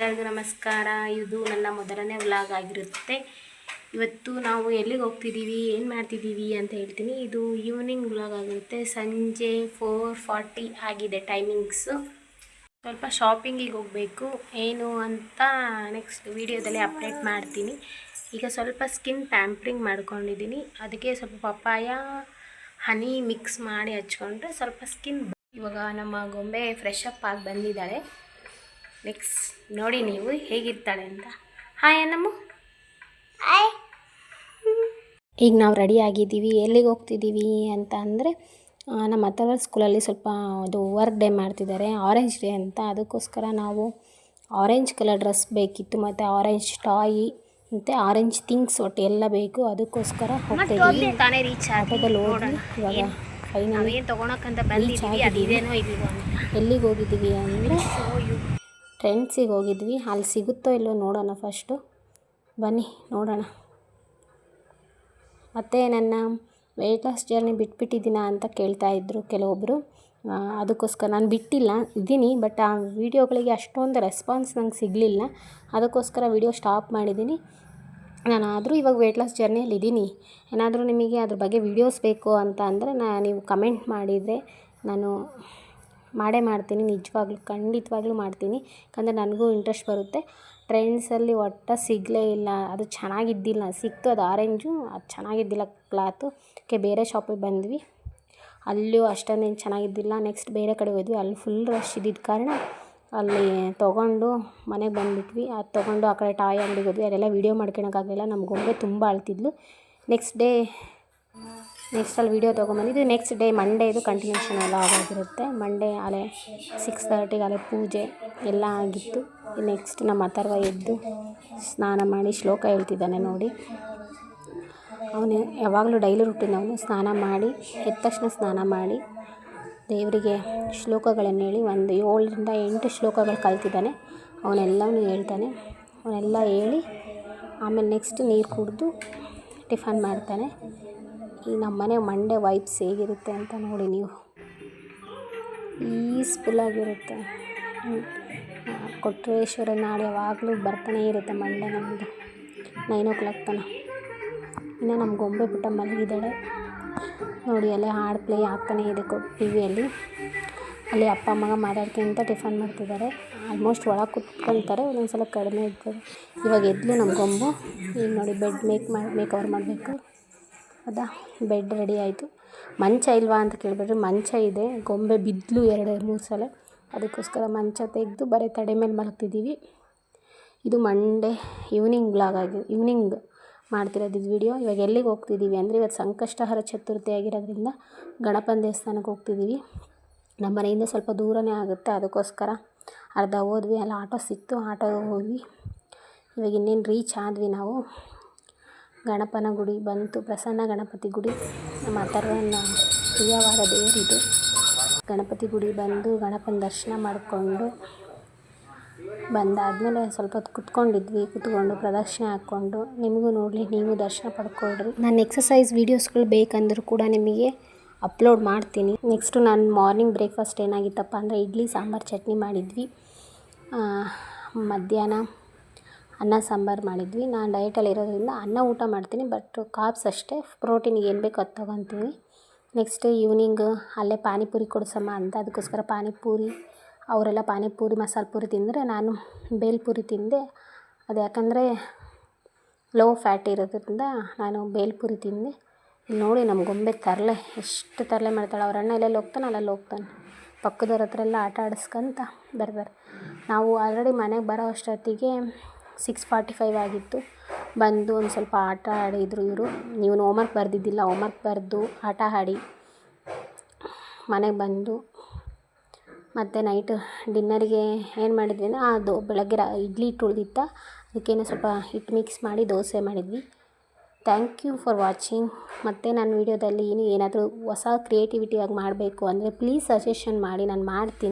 ಎಲ್ಲರಿಗೂ ನಮಸ್ಕಾರ. ಇದು ನನ್ನ ಮೊದಲನೇ ವ್ಲಾಗ್ ಆಗಿರುತ್ತೆ. ಇವತ್ತು ನಾವು ಎಲ್ಲಿಗೆ ಹೋಗ್ತಿದ್ದೀವಿ, ಏನು ಮಾಡ್ತಿದ್ದೀವಿ ಅಂತ ಹೇಳ್ತೀನಿ. ಇದು ಈವ್ನಿಂಗ್ ವ್ಲಾಗ್ ಆಗಿರುತ್ತೆ. ಸಂಜೆ ಫೋರ್ ಫಾರ್ಟಿ ಆಗಿದೆ ಟೈಮಿಂಗ್ಸು ಸ್ವಲ್ಪ ಶಾಪಿಂಗಿಗೆ ಹೋಗಬೇಕು. ಏನು ಅಂತ ನೆಕ್ಸ್ಟ್ ವೀಡಿಯೋದಲ್ಲಿ ಅಪ್ಡೇಟ್ ಮಾಡ್ತೀನಿ. ಈಗ ಸ್ವಲ್ಪ ಸ್ಕಿನ್ ಪ್ಯಾಂಪ್ರಿಂಗ್ ಮಾಡ್ಕೊಂಡಿದ್ದೀನಿ. ಅದಕ್ಕೆ ಸ್ವಲ್ಪ ಪಪ್ಪಾಯ ಹನಿ ಮಿಕ್ಸ್ ಮಾಡಿ ಹಚ್ಕೊಂಡ್ರೆ ಸ್ವಲ್ಪ ಸ್ಕಿನ್ ಇವಾಗ ನಮ್ಮ ಗೊಂಬೆ ಫ್ರೆಶ್ ಅಪ್ ಆಗಿ ಬಂದಿದ್ದಾಳೆ ನೆಕ್ಸ್ಟ್ ನೋಡಿ ನೀವು ಹೇಗಿರ್ತಾಳೆ ಅಂತ. ಹಾಯ್ ಅನ್ನಮ್ಮ ಈಗ ನಾವು ರೆಡಿ ಆಗಿದ್ದೀವಿ. ಎಲ್ಲಿಗೆ ಹೋಗ್ತಿದ್ದೀವಿ ಅಂತ ಅಂದರೆ ನಮ್ಮ ಹತ್ತಿರ ಸ್ಕೂಲಲ್ಲಿ ಸ್ವಲ್ಪ ಅದು ವರ್ಕ್ ಡೇ ಮಾಡ್ತಿದ್ದಾರೆ. ಆರೆಂಜ್ ಡೇ ಅಂತ. ಅದಕ್ಕೋಸ್ಕರ ನಾವು ಆರೆಂಜ್ ಕಲರ್ ಡ್ರೆಸ್ ಬೇಕಿತ್ತು ಮತ್ತು ಆರೆಂಜ್ ಟಾಯಿ ಮತ್ತು ಆರೆಂಜ್ ಥಿಂಗ್ಸ್ ಒಟ್ಟು ಎಲ್ಲ ಬೇಕು. ಅದಕ್ಕೋಸ್ಕರ ಹೋಗ್ತಿದ್ದೀವಿ. ತಾನೇ ರೀಚ್ ಆಟೋದಲ್ಲಿ ಹೋಗಿ ಇವಾಗ ಫೈನಲ್ ಏನು ತೊಗೊಳಕ್ಕಂತ ಬಂದಿದ್ದೀವಿ ಅದು ಇದೇನೋ ಇದೀವ ಎಲ್ಲಿಗೆ ಹೋಗಿದ್ದೀವಿ ಅಂದರೆ ಟ್ರೆಂಡ್ಸಿಗೆ ಹೋಗಿದ್ವಿ. ಅಲ್ಲಿ ಸಿಗುತ್ತೋ ಇಲ್ಲೋ ನೋಡೋಣ ಫಸ್ಟು. ಬನ್ನಿ, ನೋಡೋಣ. ಮತ್ತು ನನ್ನ ವೆಯ್ಟ್ ಲಾಸ್ ಜರ್ನಿ ಬಿಟ್ಬಿಟ್ಟಿದ್ದೀನ ಅಂತ ಕೇಳ್ತಾ ಇದ್ದರು ಕೆಲವೊಬ್ಬರು ಅದಕ್ಕೋಸ್ಕರ ನಾನು ಬಿಟ್ಟಿಲ್ಲ, ಇದ್ದೀನಿ, ಬಟ್ ಆ ವೀಡಿಯೋಗಳಿಗೆ ಅಷ್ಟೊಂದು ರೆಸ್ಪಾನ್ಸ್ ನಂಗೆ ಸಿಗಲಿಲ್ಲ. ಅದಕ್ಕೋಸ್ಕರ ವೀಡಿಯೋ ಸ್ಟಾಪ್ ಮಾಡಿದ್ದೀನಿ. ನಾನು ಆದರೂ ಇವಾಗ ವೆಯ್ಟ್ ಲಾಸ್ ಜರ್ನಿಯಲ್ಲಿ ಇದ್ದೀನಿ. ಏನಾದರೂ ನಿಮಗೆ ಅದ್ರ ಬಗ್ಗೆ ವೀಡಿಯೋಸ್ ಬೇಕು ಅಂತ ಅಂದರೆ ನಾ ನೀವು ಕಮೆಂಟ್ ಮಾಡಿದರೆ ನಾನು ಮಾಡೇ ಮಾಡ್ತೀನಿ, ನಿಜವಾಗ್ಲೂ, ಖಂಡಿತವಾಗ್ಲೂ ಮಾಡ್ತೀನಿ. ಯಾಕಂದರೆ ನನಗೂ ಇಂಟ್ರೆಸ್ಟ್ ಬರುತ್ತೆ. ಟ್ರೆಂಡ್ಸಲ್ಲಿ ಒಟ್ಟು ಸಿಗಲೇ ಇಲ್ಲ. ಅದು ಚೆನ್ನಾಗಿದ್ದಿಲ್ಲ. ಸಿಕ್ತು, ಅದು ಆರೆಂಜು ಅದು ಚೆನ್ನಾಗಿದ್ದಿಲ್ಲ ಕ್ಲಾತು ಓಕೆ ಬೇರೆ ಶಾಪಿಗೆ ಬಂದ್ವಿ. ಅಲ್ಲೂ ಅಷ್ಟೊಂದೇನು ಚೆನ್ನಾಗಿದ್ದಿಲ್ಲ. ನೆಕ್ಸ್ಟ್ ಬೇರೆ ಕಡೆ ಹೋದ್ವಿ. ಅಲ್ಲಿ ಫುಲ್ ರಶ್ ಇದ್ದಿದ್ದ ಕಾರಣ ಅಲ್ಲಿ ತೊಗೊಂಡು ಮನೆಗೆ ಬಂದುಬಿಟ್ವಿ. ಅದು ತೊಗೊಂಡು ಆ ಕಡೆ ಟಾಯ್ ಅಂಗಡಿಗೆ ಹೋದ್ವಿ. ಅದೆಲ್ಲ ವೀಡಿಯೋ ಮಾಡ್ಕೊಳಕ್ಕಾಗಲಿಲ್ಲ. ನಮ್ಮ ಗೊಂಬೆ ತುಂಬ ಅಳ್ತಿದ್ಲು. ನೆಕ್ಸ್ಟ್ ಡೇ ನೆಕ್ಸ್ಟ್ ಅಲ್ಲಿ ವೀಡಿಯೋ ತೊಗೊಂಬಂದಿದ್ದು ನೆಕ್ಸ್ಟ್ ಡೇ ಮಂಡೇದು ಕಂಟಿನ್ಯೂಷನ್ ಎಲ್ಲ ಆಗಿರುತ್ತೆ ಮಂಡೇ ಅಲೆ ಸಿಕ್ಸ್ ತರ್ಟಿಗೆ ಅಲೆ ಪೂಜೆ ಎಲ್ಲ ಆಗಿತ್ತು. ನೆಕ್ಸ್ಟ್ ನಮ್ಮ ಅಥರ್ವ ಎದ್ದು ಸ್ನಾನ ಮಾಡಿ ಶ್ಲೋಕ ಹೇಳ್ತಿದ್ದಾನೆ ನೋಡಿ. ಅವನು ಯಾವಾಗಲೂ ಡೈಲಿ ರುಟೀನ್ ಅವನು ಸ್ನಾನ ಮಾಡಿ, ಎದ್ದ ತಕ್ಷಣ ಸ್ನಾನ ಮಾಡಿ, ದೇವರಿಗೆ ಶ್ಲೋಕಗಳನ್ನು ಹೇಳಿ ಒಂದು ಏಳರಿಂದ ಎಂಟು ಶ್ಲೋಕಗಳು ಕಲ್ತಿದ್ದಾನೆ. ಅವನೆಲ್ಲವೂ ಹೇಳ್ತಾನೆ. ಅವನ್ನೆಲ್ಲ ಹೇಳಿ ಆಮೇಲೆ ನೆಕ್ಸ್ಟ್ ನೀರು ಕುಡಿದು ಟಿಫನ್ ಮಾಡ್ತಾನೆ. ಈ ನಮ್ಮನೆ ಮಂಡೆ ವೈಬ್ಸ್ ಹೇಗಿರುತ್ತೆ ಅಂತ ನೋಡಿ ನೀವು. ಪೀಸ್ಫುಲ್ಲಾಗಿರುತ್ತೆ ಕೊಟ್ರೇಶ್ವರ ನಾಳೆ ಯಾವಾಗಲೂ ಬರ್ತಾನೆ ಇರುತ್ತೆ ಮಂಡೆ ನಮ್ಮದು ನೈನ್ ಓ ಕ್ಲಾಕ್ ತನ ಇನ್ನು ನಮ್ಮ ಗೊಂಬೆ ಪುಟ್ಟ ಮಲಗಿದ್ದಾಳೆ. ನೋಡಿ, ಅಲ್ಲೇ ಹಾಡು ಪ್ಲೇ ಆಗ್ತಾನೆ ಇದೆ ಕೊ ಟಿ ವಿಯಲ್ಲಿ. ಅಲ್ಲಿ ಅಪ್ಪ ಅಮ್ಮಗ ಮಾತಾಡ್ಕೊಂತ ಟಿಫನ್ ಮಾಡ್ತಿದ್ದಾರೆ. ಆಲ್ಮೋಸ್ಟ್ ಒಳಗೆ ಕುತ್ಕೊಳ್ತಾರೆ ಒಂದೊಂದು ಸಲ ಕಡಿಮೆ ಇರ್ತದೆ. ಇವಾಗ ಎದ್ಲು ನಮ್ಮ ಗೊಂಬು. ಈಗ ನೋಡಿ, ಬೆಡ್ ಮೇಕ್ ಮಾಡಿ ಮೇಕ್ ಓವರ್ ಮಾಡಬೇಕು. ಹೌದಾ ಬೆಡ್ ರೆಡಿ ಆಯಿತು. ಮಂಚ ಇಲ್ವಾ ಅಂತ ಕೇಳಿಬಿಟ್ರೆ ಮಂಚ ಇದೆ, ಗೊಂಬೆ ಬಿದ್ದಲು ಎರಡು, ಮೂರು ಸಲ. ಅದಕ್ಕೋಸ್ಕರ ಮಂಚ ತೆಗೆದು ಬರೀ ತಡೆ ಮೇಲೆ ಮಲಗ್ತಿದ್ದೀವಿ. ಇದು ಮಂಡೇ ಈವ್ನಿಂಗ್ ಬ್ಲಾಗ್ ಆಗಿ ಈವ್ನಿಂಗ್ ಮಾಡ್ತಿರೋದು ಇದು ವಿಡಿಯೋ ಇವಾಗ ಎಲ್ಲಿಗೆ ಹೋಗ್ತಿದ್ದೀವಿ ಅಂದರೆ, ಇವತ್ತು ಸಂಕಷ್ಟಹರ ಚತುರ್ಥಿ ಆಗಿರೋದ್ರಿಂದ ಗಣಪನ ದೇವಸ್ಥಾನಕ್ಕೆ ಹೋಗ್ತಿದ್ದೀವಿ. ನಮ್ಮ ಮನೆಯಿಂದ ಸ್ವಲ್ಪ ದೂರನೇ ಆಗುತ್ತೆ, ಅದಕ್ಕೋಸ್ಕರ ಅರ್ಧ ಹೋದ್ವಿ. ಅಲ್ಲಿ ಆಟೋ ಸಿಕ್ತು, ಆಟೋಗೆ ಹೋದ್ವಿ. ಇವಾಗ ಇನ್ನೇನು ರೀಚ್ ಆದ್ವಿ ನಾವು. ಗಣಪನ ಗುಡಿ ಬಂತು ಪ್ರಸನ್ನ ಗಣಪತಿ ಗುಡಿ ನಮ್ಮ ಅಥರ್ವನ ಪ್ರಿಯವಾದ ದೇವರಿದು. ಗಣಪತಿ ಗುಡಿ ಬಂದು ಗಣಪನ ದರ್ಶನ ಮಾಡಿಕೊಂಡು ಬಂದಾದಮೇಲೆ ಸ್ವಲ್ಪ ಹೊತ್ತು ಕುತ್ಕೊಂಡಿದ್ವಿ. ಕುತ್ಕೊಂಡು ಪ್ರದಕ್ಷಿಣೆ ಹಾಕ್ಕೊಂಡು. ನಿಮಗೂ ನೋಡಲಿ ನೀವು ದರ್ಶನ ಪಡ್ಕೊಳ್ರಿ. ನಾನು ಎಕ್ಸಸೈಸ್ ವೀಡಿಯೋಸ್ಗಳು ಬೇಕಂದರೂ ಕೂಡ ನಿಮಗೆ ಅಪ್ಲೋಡ್ ಮಾಡ್ತೀನಿ. ನೆಕ್ಸ್ಟು ನಾನು ಮಾರ್ನಿಂಗ್ ಬ್ರೇಕ್ಫಾಸ್ಟ್ ಏನಾಗಿತ್ತಪ್ಪ ಅಂದರೆ ಇಡ್ಲಿ ಸಾಂಬಾರು ಚಟ್ನಿ ಮಾಡಿದ್ವಿ. ಮಧ್ಯಾಹ್ನ ಅನ್ನ, ಸಾಂಬಾರು ಮಾಡಿದ್ವಿ. ನಾನು ಡಯಟಲ್ಲಿ ಇರೋದ್ರಿಂದ ಅನ್ನ ಊಟ ಮಾಡ್ತೀನಿ ಬಟ್ ಕಾರ್ಬ್ಸ್ ಅಷ್ಟೇ. ಪ್ರೋಟೀನಿಗೆ ಏನು ಬೇಕೋ ಅದು ತೊಗೊತೀನಿ ನೆಕ್ಸ್ಟ್ ಈವ್ನಿಂಗ್ ಅಲ್ಲೇ ಪಾನಿಪುರಿ ಕೊಡಿಸಮ್ಮ ಅಂತ ಅದಕ್ಕೋಸ್ಕರ ಪಾನಿಪುರಿ, ಅವರೆಲ್ಲ ಪಾನಿಪುರಿ, ಮಸಾಲೆ ಪೂರಿ ತಿಂದರೆ ನಾನು ಬೇಲ್ಪುರಿ ತಿಂದೆ. ಅದು ಯಾಕಂದರೆ ಲೋ ಫ್ಯಾಟ್ ಇರೋದ್ರಿಂದ ನಾನು ಬೇಲ್ಪುರಿ ತಿಂದೆ. ನೋಡಿ ನಮ್ಮ ಗೊಂಬೆ ತರಲೆ, ಎಷ್ಟು ತರಲೆ ಮಾಡ್ತಾಳೆ. ಅವ್ರ ಅಣ್ಣ ಎಲ್ಲೆಲ್ಲಿ ಹೋಗ್ತಾನೆ ಅಲ್ಲೆಲ್ಲ ಹೋಗ್ತಾನೆ. ಪಕ್ಕದವ್ರ ಹತ್ರ ಎಲ್ಲ ಆಟ ಆಡಿಸ್ಕೊಂತ ಬರ್ತಾರೆ ನಾವು ಆಲ್ರೆಡಿ ಮನೆಗೆ ಬರೋ ಅಷ್ಟೊತ್ತಿಗೆ ಸಿಕ್ಸ್ ಫಾರ್ಟಿ ಫೈವ್ ಆಗಿತ್ತು. ಬಂದು ಒಂದು ಸ್ವಲ್ಪ ಆಟ ಆಡಿದರು ಇವರು. ನೀವು ಹೋಮ್ವರ್ಕ್ ಬರೆದಿದ್ದಿಲ್ಲ ಹೋಮ್ವರ್ಕ್ ಬರೆದು ಆಟ ಆಡಿ. ಮನೆಗೆ ಬಂದು ಮತ್ತು ನೈಟ್ ಡಿನ್ನರಿಗೆ ಏನು ಮಾಡಿದ್ವಿ ಅಂದರೆ ಅದು ಬೆಳಗ್ಗೆ ರಾ, ಇಡ್ಲಿ ಹಿಟ್ಟು ಉಳಿದಿತ್ತ ಅದಕ್ಕೇನೋ ಸ್ವಲ್ಪ ಹಿಟ್ಟು ಮಿಕ್ಸ್ ಮಾಡಿ ದೋಸೆ ಮಾಡಿದ್ವಿ. ಥ್ಯಾಂಕ್ ಯು ಫಾರ್ ವಾಚಿಂಗ್ ಮತ್ತು ನನ್ನ ವೀಡಿಯೋದಲ್ಲಿ ಏನು ಏನಾದರೂ ಹೊಸ ಕ್ರಿಯೇಟಿವಿಟಿಯಾಗಿ ಮಾಡಬೇಕು ಅಂದರೆ ಪ್ಲೀಸ್ ಸಜೆಷನ್ ಮಾಡಿ, ನಾನು ಮಾಡ್ತೀನಿ.